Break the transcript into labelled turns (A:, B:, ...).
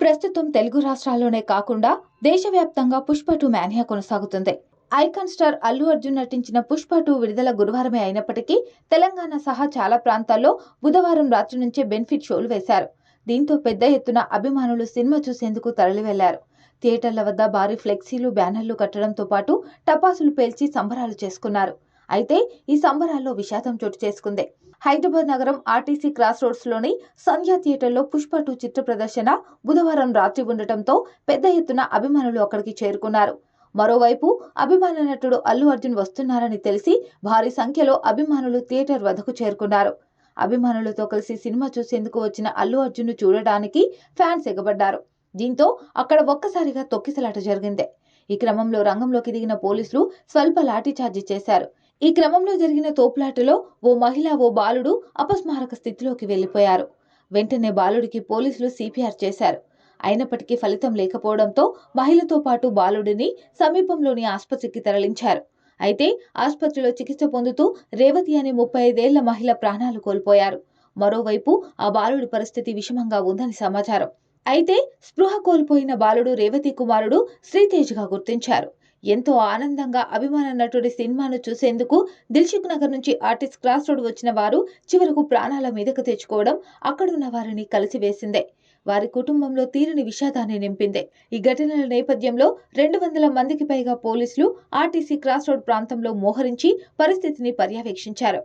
A: ప్రస్తుతం తెలుగు రాష్ట్రాల్లోనే కాకుండా దేశవ్యాప్తంగా పుష్ప టూ మ్యానియా కొనసాగుతుంది. ఐకాన్ స్టార్ అల్లు అర్జున్ నటించిన పుష్ప టూ విడుదల గురువారమే అయినప్పటికీ తెలంగాణ సహా చాలా ప్రాంతాల్లో బుధవారం రాత్రి నుంచే బెనిఫిట్ షోలు వేశారు. దీంతో పెద్ద ఎత్తున అభిమానులు సినిమా చూసేందుకు తరలి వెళ్ళారు థియేటర్ల వద్ద భారీ ఫ్లెక్సీలు బ్యానర్లు కట్టడంతో పాటు టపాసులు పేల్చి సంబరాలు చేసుకున్నారు. అయితే ఈ సంబరాల్లో విషాదం చోటు చేసుకుంది. హైదరాబాద్ నగరం ఆర్టీసీ క్రాస్ రోడ్స్లోని సంధ్యా థియేటర్లో పుష్ప టూ చిత్ర ప్రదర్శన బుధవారం రాత్రి ఉండటంతో పెద్ద ఎత్తున అభిమానులు అక్కడికి చేరుకున్నారు. మరోవైపు అభిమాన నటుడు అల్లు అర్జున్ వస్తున్నారని తెలిసి భారీ సంఖ్యలో అభిమానులు థియేటర్ వద్దకు చేరుకున్నారు. అభిమానులతో కలిసి సినిమా చూసేందుకు వచ్చిన అల్లు అర్జున్ను చూడడానికి ఫ్యాన్స్ ఎగబడ్డారు. దీంతో అక్కడ ఒక్కసారిగా తొక్కిసలాట జరిగింది. ఈ క్రమంలో రంగంలోకి దిగిన పోలీసులు స్వల్ప లాఠీచార్జి చేశారు. ఈ క్రమంలో జరిగిన తోపులాటలో ఓ మహిళ ఓ బాలుడు అపస్మారక స్థితిలోకి వెళ్ళిపోయారు వెంటనే బాలుడికి పోలీసులు సిపిఆర్ చేశారు. అయినప్పటికీ ఫలితం లేకపోవడంతో మహిళతో పాటు బాలుడిని సమీపంలోని ఆసుపత్రికి తరలించారు. అయితే ఆసుపత్రిలో చికిత్స పొందుతూ రేవతి అనే ముప్పై ఐదేళ్ళ మహిళ ప్రాణాలు కోల్పోయారు. మరోవైపు ఆ బాలుడి పరిస్థితి విషమంగా ఉందని సమాచారం. అయితే స్పృహ కోల్పోయిన బాలుడు రేవతి కుమారుడు శ్రీతేజ్గా గుర్తించారు. ఎంతో ఆనందంగా అభిమాన నటుడి సినిమాను చూసేందుకు దిల్సుఖ్ నగర్ నుంచి ఆర్టిస్ట్ క్రాస్ రోడ్ వచ్చిన వారు చివరకు ప్రాణాల మీదకు తెచ్చుకోవడం అక్కడున్న వారిని కలిసివేసిందే. వారి కుటుంబంలో తీరని విషాదాన్ని నింపింది. ఈ ఘటనల నేపథ్యంలో రెండు వందల మందికి పైగా పోలీసులు ఆర్టీసీ క్రాస్ రోడ్ ప్రాంతంలో మోహరించి పరిస్థితిని పర్యవేక్షించారు.